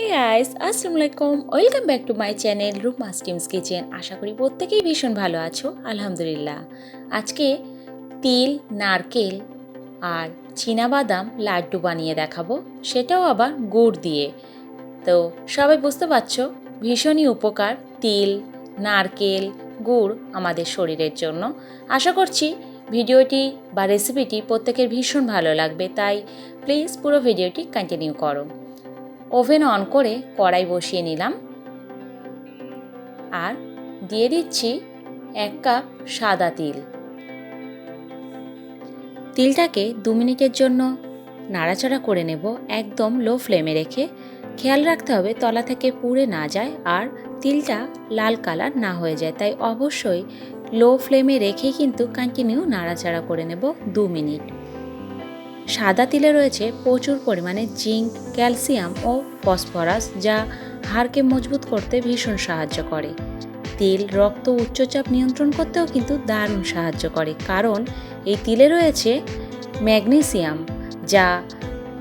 হে guys আসসালামু আলাইকুম welcome back to my channel Ruma stems kitchen আশা করি প্রত্যেকেই ভীষণ ভালো আছো। আলহামদুলিল্লাহ। আজকে তিল, নারকেল আর বাদাম লাড্ডু বানিয়ে দেখাবো। সেটাও আবার গুড় দিয়ে। তো সবাই বুঝতে পারছ, ভীষণই উপকার তিল, নারকেল, গুড় আমাদের শরীরের জন্য। আশা করছি ভিডিওটি বা রেসিপিটি প্রত্যেকের ভীষণ ভালো লাগবে। তাই প্লিজ পুরো ভিডিওটি কন্টিনিউ করো। ওভেন অন করে কড়াই বসিয়ে নিলাম। আর দিয়ে দিচ্ছি এক কাপ সাদা তিল। তিলটাকে দু মিনিটের জন্য নাড়াচাড়া করে নেব একদম লো ফ্লেমে রেখে। খেয়াল রাখতে হবে তলা থেকে পুড়ে না যায় আর তিলটা লাল কালার না হয়ে যায়। তাই অবশ্যই লো ফ্লেমে রেখেই কিন্তু কন্টিনিউ নাড়াচাড়া করে নেব দু মিনিট। সাদা তিলে রয়েছে প্রচুর পরিমাণে জিঙ্ক, ক্যালসিয়াম ও ফসফরাস, যা হাড়কে মজবুত করতে ভীষণ সাহায্য করে। তিল রক্ত উচ্চচাপ নিয়ন্ত্রণ করতেও কিন্তু দারুণ সাহায্য করে, কারণ এই তিলে রয়েছে ম্যাগনেসিয়াম, যা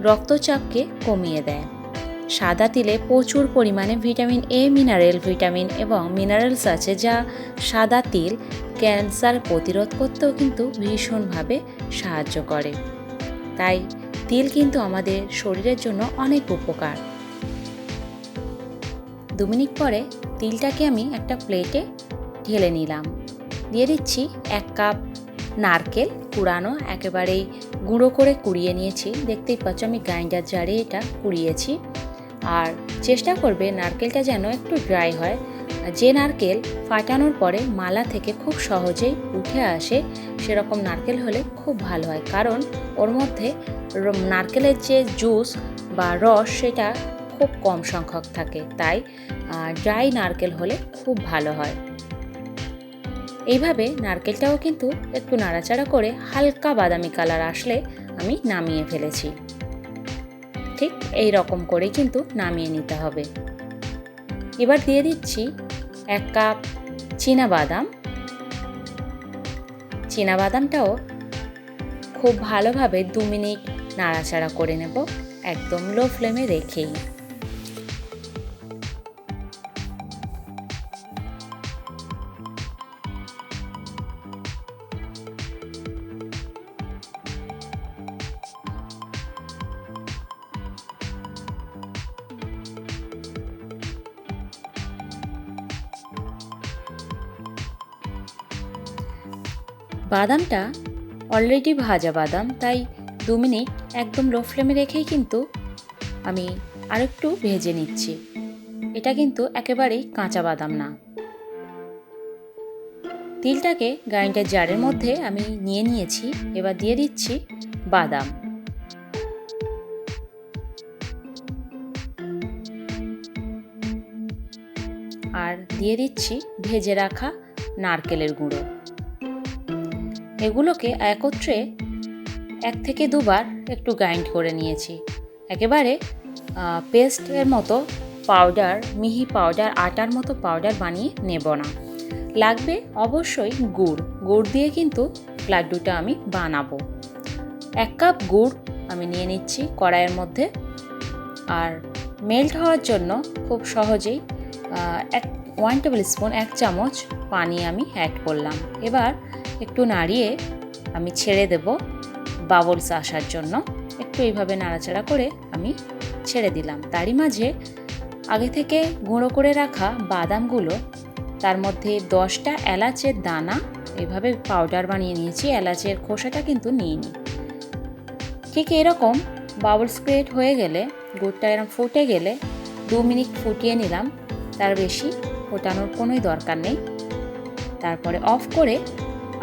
রক্তচাপকে কমিয়ে দেয়। সাদা তিলে প্রচুর পরিমাণে ভিটামিন এ, মিনারেল ভিটামিন এবং মিনারেলস আছে, যা সাদা তিল ক্যান্সার প্রতিরোধ করতেও কিন্তু ভীষণভাবে সাহায্য করে। তাই তিল কিন্তু আমাদের শরীরের জন্য অনেক উপকার। দু মিনিট পরে তিলটাকে আমি একটা প্লেটে ঢেলে নিলাম। দিয়ে দিচ্ছি এক কাপ নারকেল কুড়ানো, একেবারেই গুঁড়ো করে কুড়িয়ে নিয়েছি। দেখতেই পাচ্ছ আমি গ্রাইন্ডার জারে এটা কুড়িয়েছি। আর চেষ্টা করবে নারকেলটা যেন একটু ড্রাই হয়। যে নারকেল ফাটানোর পরে মালা থেকে খুব সহজেই উঠে আসে, সেরকম নারকেল হলে খুব ভালো হয়। কারণ ওর মধ্যে নারকেলের যে জুস বা রস, সেটা খুব কম সংখ্যক থাকে। তাই ড্রাই নারকেল হলে খুব ভালো হয়। এইভাবে নারকেলটাও কিন্তু একটু নাড়াচাড়া করে হালকা বাদামি কালার আসলে আমি নামিয়ে ফেলেছি। ঠিক এই রকম করে কিন্তু নামিয়ে নিতে হবে। এবার দিয়ে দিচ্ছি এক কাপ বাদাম বাদামটাও খুব ভালোভাবে দু মিনিট নাড়াচাড়া করে নেব, একদম লো ফ্লেমে রেখেই। বাদামটা অলরেডি ভাজা বাদাম, তাই দু মিনিট একদম লো ফ্লেমে রেখেই কিন্তু আমি আরেকটু ভেজে নিচ্ছি। এটা কিন্তু একেবারেই কাঁচা বাদাম না। তিলটাকে গ্রাইন্ডার জারের মধ্যে আমি নিয়ে নিয়েছি, এবার দিয়ে দিচ্ছি বাদাম। আর দিয়ে দিচ্ছি ভেজে রাখা নারকেলের গুঁড়ো। এগুলোকে একত্রে এক থেকে দুবার একটু গ্রাইন্ড করে নিয়েছি। একেবারে পেস্টের মতো পাউডার, মিহি পাউডার, আটার মতো পাউডার বানিয়ে নেব না। লাগবে অবশ্যই গুড়। গুড় দিয়ে কিন্তু লাড্ডুটা আমি বানাবো। এক কাপ গুড় আমি নিয়ে নিচ্ছি কড়াইয়ের মধ্যে। আর মেল্ট হওয়ার জন্য খুব সহজেই এক, ওয়ান টেবিল স্পুন, এক চামচ পানি আমি অ্যাড করলাম। এবার একটু নাড়িয়ে আমি ছেড়ে দেব বাবলস আসার জন্য। একটু এইভাবে নাড়াচাড়া করে আমি ছেড়ে দিলাম। তারই মাঝে আগে থেকে গুঁড়ো করে রাখা বাদামগুলো, তার মধ্যে দশটা এলাচের দানা, এভাবে পাউডার বানিয়ে নিয়েছি, এলাচের খোসাটা কিন্তু নিইনি। ঠিক এরকম বাবল ক্রিয়েট হয়ে গেলে, গুড়টা এরকম ফুটে গেলে দু মিনিট ফুটিয়ে নিলাম, তার বেশি ফোটানোর কোনোই দরকার নেই। তারপরে অফ করে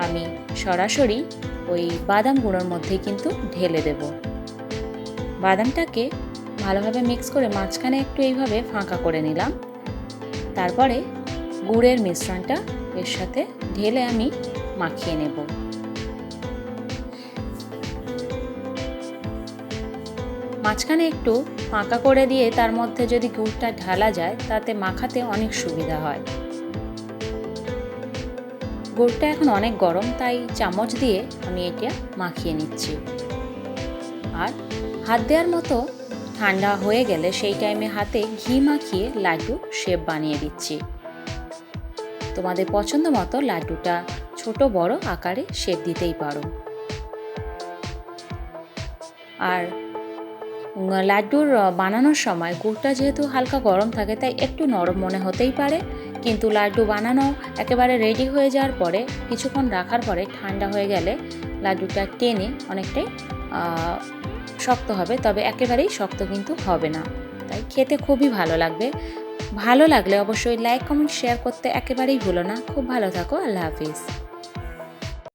আমি সরাসরি ওই বাদাম গুঁড়োর মধ্যে কিন্তু ঢেলে দেব। বাদামটাকে ভালোভাবে মিক্স করে মাঝখানে একটু এইভাবে ফাঁকা করে নিলাম। তারপরে গুড়ের মিশ্রণটা এর সাথে ঢেলে আমি মাখিয়ে নেব। মাঝখানে একটু ফাঁকা করে দিয়ে তার মধ্যে যদি গুড়টা ঢালা যায়, তাতে মাখাতে অনেক সুবিধা হয়। গুড়টা এখন অনেক গরম, তাই চামচ দিয়ে আমি এটা মাখিয়ে নিচ্ছি। আর হাত দেওয়ার মতো ঠান্ডা হয়ে গেলে সেই টাইমে হাতে ঘি মাখিয়ে লাড্ডু শেপ বানিয়ে দিচ্ছি। তোমাদের পছন্দ মতো লাড্ডুটা ছোট, বড় আকারে শেপ দিতেই পারো। আর লাড্ডুর বানানোর সময় গুড়টা যেহেতু হালকা গরম থাকে, তাই একটু নরম মনে হতেই পারে। কিন্তু লাড্ডু বানানো একেবারে রেডি হয়ে যাওয়ার পরে, কিছুক্ষণ রাখার পরে ঠান্ডা হয়ে গেলে লাড্ডুটা টেনে অনেকটাই শক্ত হবে, তবে একেবারেই শক্ত কিন্তু হবে না। তাই খেতে খুবই ভালো লাগবে। ভালো লাগলে অবশ্যই লাইক কমেন্ট শেয়ার করতে একেবারেই ভুলো না। খুব ভালো থাকো, আল্লাহ হাফিজ।